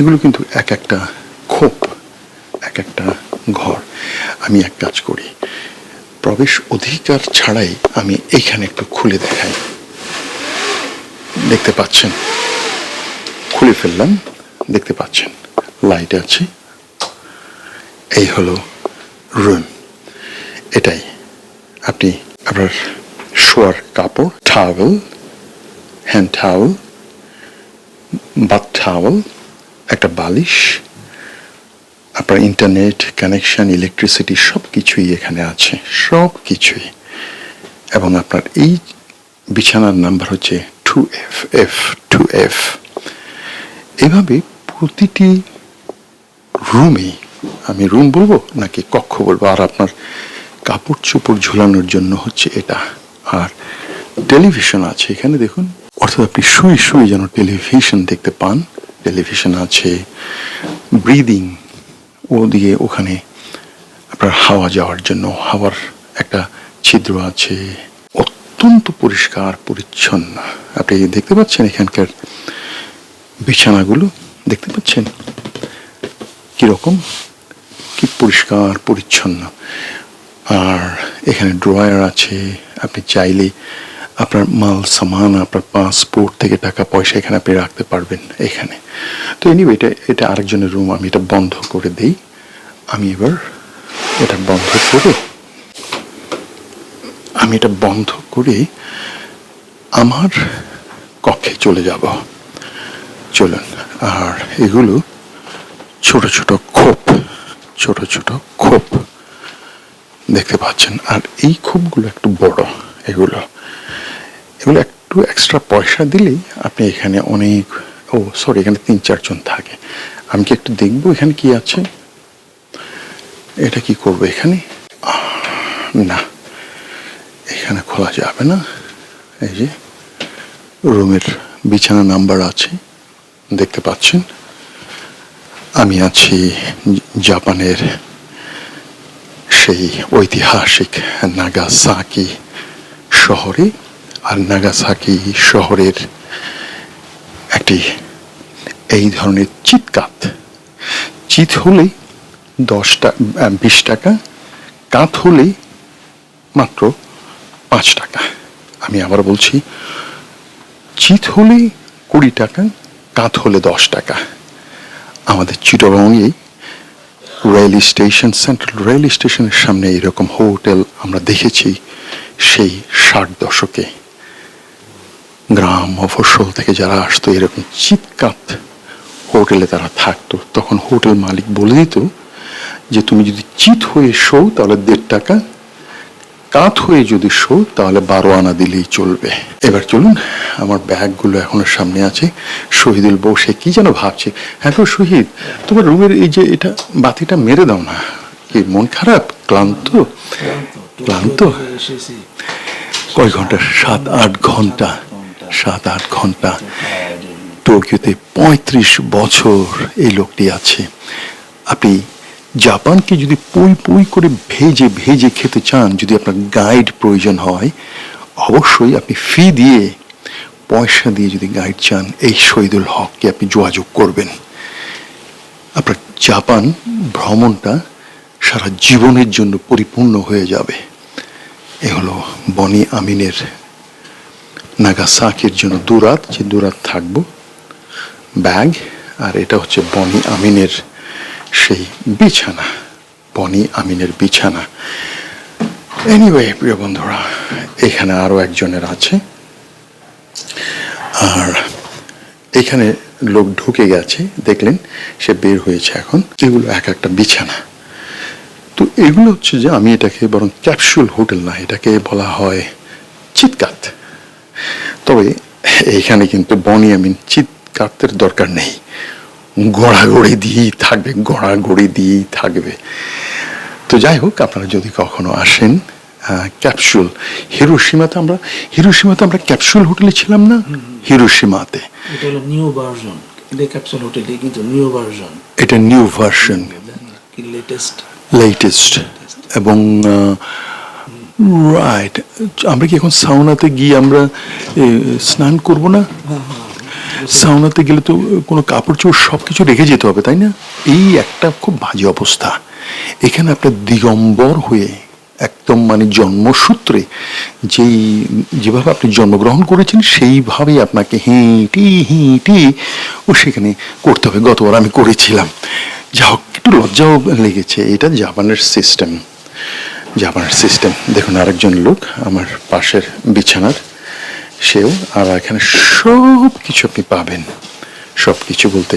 এগুলো কিন্তু এক একটা খোপ, এক একটা ঘর আমি এক কাজ করি। প্রবেশ অধিকার ছাড়াই আমি এইখানে একটু খুলে দেখাই। দেখতে পাচ্ছেন? খুলে ফেললাম, দেখতে পাচ্ছেন? লাইট আছে। এই হলো রুম। এটাই। আপনি আপনার শোয়ার কাপড় towel hand towel bath towel একটা বালিশ, আপনার ইন্টারনেট কানেকশন ইলেকট্রিসিটি সব কিছুই এখানে আছে সব কিছুই এবং আপনার এই বিছানার নাম্বার হচ্ছে two F F two F এভাবে প্রতিটি রুমে আমি রুম বলব নাকি কক্ষ বলব? আর আপনার কাপড় চোপড় ঝুলানোর জন্য হচ্ছে এটা। আর টেলিভিশন আছে এখানে দেখুন। অর্থাৎ আপনি শুয়ে শুয়ে যেন টেলিভিশন দেখতে পান। টেলিভিশন আছে ব্রিদিং ও দিয়ে ওখানে আপনার হাওয়া যাওয়ার জন্য হাওয়ার একটা ছিদ্র আছে। অত্যন্ত পরিষ্কার, পরিচ্ছন্ন। আপনি দেখতে পাচ্ছেন এখানকার বিছানাগুলো? দেখতে পাচ্ছেন? কীরকম? কি পরিষ্কার, পরিচ্ছন্ন। আর এখানে ড্রয়ার আছে। আপনি চাইলে আপনার মাল, সামান, আপনার পাসপোর্ট থেকে টাকা, পয়সা এখানে আপনি রাখতে পারবেন এখানে। তো এনিওয়ে এটা এটা আরেকজনের রুম আমি এটা বন্ধ করে দেই। আমি এবার এটা বন্ধ করে, আমি এটা বন্ধ করে আমার কক্ষে চলে যাব। চলুন, আর এগুলো ছোট ছোট খোপ, ছোট ছোট খোপ। দেখতে পাচ্ছেন, আর এই খোপগুলো একটু বড়, এগুলো। এগুলো একটু এক্সট্রা পয়সা দিলেই আপনি এখানে অনেক, ও সরি এখানে তিন, চারজন থাকে। আমি কি একটু দেখব এখানে কি আছে? এটা কি করব এখানে? না, এখানে খোলা যাবে না। এই যে, রুমের বিছানা নাম্বার আছে, দেখতে পাচ্ছেন? আমি আছি জাপানের সেই ঐতিহাসিক নাগাসাকি শহরে। আর নাগাসাকি শহরের একটি এই ধরনের চিৎকাত চিত হলে দশটা বিশ টাকা, কাত হলে মাত্র পাঁচ টাকা। আমি আবার বলছি, চিত হলে কুড়ি টাকা, কাত হলে দশ টাকা। আমাদের চিটগংয়ে রেল স্টেশন, সেন্ট্রাল রেল স্টেশনের সামনে এরকম হোটেল আমরা দেখেছি সেই ষাট দশকে। গ্রাম মফস্বল থেকে যারা আসতো এরকম চিৎকাত হোটেলে তারা থাকতো। তখন হোটেল মালিক বলে দিত যে তুমি যদি চিত হয়ে শো তাহলে দেড় টাকা। কাত হয়ে যদি শো তাহলে বারো আনা দিলেই চলবে। এবার চলুন আমার ব্যাগগুলো এখনও সামনে আছে। শহীদুল বসে কি যেন ভাবছে। হ্যাঁ তো শহীদ তোমার রুমের এই যে এটা বাতিটা মেরে দাও না। কি মন খারাপ? ক্লান্ত? ক্লান্ত এসেছি। কয় ঘণ্টা? সাত আট ঘণ্টা। সাত আট ঘণ্টা। টোকিওতে পঁয়ত্রিশ বছর এই লোকটি আছে। আপনি জাপানকে যদি পুই পুই করে ভেজে ভেজে খেতে চান, যদি আপনার গাইড প্রয়োজন হয়, অবশ্যই আপনি ফি দিয়ে পয়সা দিয়ে যদি গাইড চান, এই শহীদুল হককে আপনি যোগাযোগ করবেন। আপনার জাপান ভ্রমণটা সারা জীবনের জন্য পরিপূর্ণ হয়ে যাবে। এ হলো বনি আমিনের নাগাসাকির জন্য দুরাত, যে দুরাত থাকব, ব্যাগ, আর এটা হচ্ছে বনি আমিনের সেই বিছানা, বনি আমিনের বিছানা। এনিওয়ে প্রিয় বন্ধুরা, এখানে আরও একজনের আছে। আর এখানে লোক ঢুকে গেছে, দেখলেন, সে বের হয়েছে এখন। এগুলো এক একটা বিছানা। তো এগুলো হচ্ছে যে আমি এটাকে বরং ক্যাপসুল হোটেল না, এটাকে বলা হয় চিৎকাত। তবে এইখানে কিন্তু বনি আমিন চিৎকাতের দরকার নেই। গড়াগড়ি দিয়েই থাকবে গড়াগড়ি দিয়েই থাকবে। তো যাই হোক আপনারা যদি কখনো আসেন ক্যাপসুল হিরোসীমাতে আমরা হিরোসীমাতে আমরা ক্যাপসুল হোটেলে ছিলাম না? হিরোসীমাতে এটা হলো নিউ ভার্সন। এটা ক্যাপসুল হোটেলে কিন্তু নিউ ভার্সন। এটা নিউ ভার্সন। কি লেটেস্ট লেটেস্ট এবং রাইট আমরা কি এখন সাউনাতে গিয়ে আমরা স্নান করব না? সাউনাতে গেলে তো কোনো কাপড় চোপড় সব কিছু রেখে যেতে হবে, তাই না? এই একটা খুব বাজে অবস্থা। এখানে আপনার দিগম্বর হয়ে একদম মানে জন্মসূত্রে যেই, যেভাবে আপনি জন্মগ্রহণ করেছেন সেইভাবেই আপনাকে হেঁটি হেঁটি ও সেখানে করতে হবে। গতবার আমি করেছিলাম। যা হোক, একটু লজ্জাও লেগেছে। এটা জাপানের সিস্টেম জাপানের সিস্টেম দেখুন, আরেকজন লোক আমার পাশের বিছানার, সেও আর এখানে সব কিছু আপনি পাবেন। সব কিছু বলতে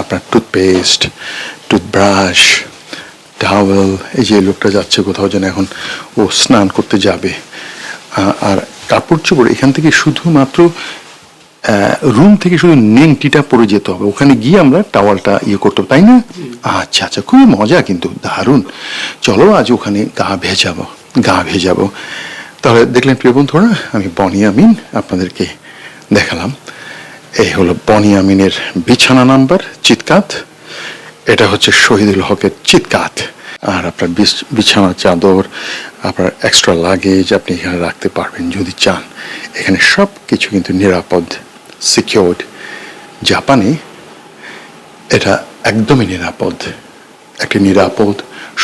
আপনার টুথপেস্ট টুথব্রাশ টাওয়েল এই যে লোকটা যাচ্ছে কোথাও যেন এখন, ও স্নান করতে যাবে। আর কাপড় চোপড় এখান থেকে শুধুমাত্র রুম থেকে শুধু নেংটিটা পরে যেতে হবে। ওখানে গিয়ে আমরা টাওয়ালটা ইয়ে করতে হবে তাই না? আচ্ছা আচ্ছা খুবই মজা কিন্তু দারুণ। চলো আজ ওখানে গা ভেজাবো গা ভেজাবো। তাহলে দেখলেন প্রিয় বন্ধুরা আমি বনি আমিন আপনাদেরকে দেখালাম। এই হলো বনি আমিনের বিছানা নাম্বার চিৎকাত। এটা হচ্ছে শহীদুল হকের চিৎকাত। আর আপনার বিছ- বিছানা চাদর আপনার এক্সট্রা লাগেজ আপনি এখানে রাখতে পারবেন যদি চান। এখানে সব কিছু কিন্তু নিরাপদ। সিকিউরড জাপানে এটা একদমই নিরাপদ, একটি নিরাপদ,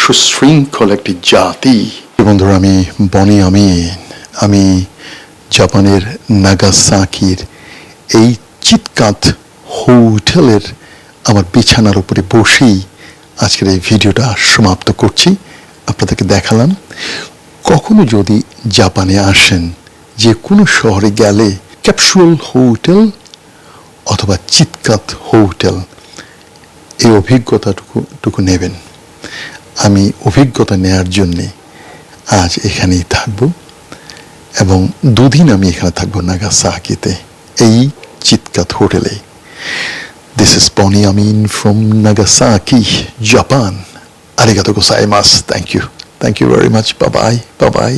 সুশৃঙ্খল একটি জাতি। বন্ধুরা, আমি বনি আমিন। আমি জাপানের নাগাসাকির এই চিৎকাত হোটেলের আমার বিছানার উপরে বসেই আজকের এই ভিডিওটা সমাপ্ত করছি। আপনাদেরকে দেখালাম, কখনো যদি জাপানে আসেন, যে কোনো শহরে গেলে ক্যাপসুল হোটেল অথবা চিৎকাত হোটেল এই অভিজ্ঞতাটুকু, টুকু নেবেন। আমি অভিজ্ঞতা নেয়ার জন্যে আজ এখানেই থাকব এবং দুদিন আমি এখানে থাকব নাগাসাকিতে, এই চিৎকাত হোটেলে this is Poni Amin from Nagasaki Japan আরিগাতো গোসাইমাস thank you thank you very much বাবাই বাবাই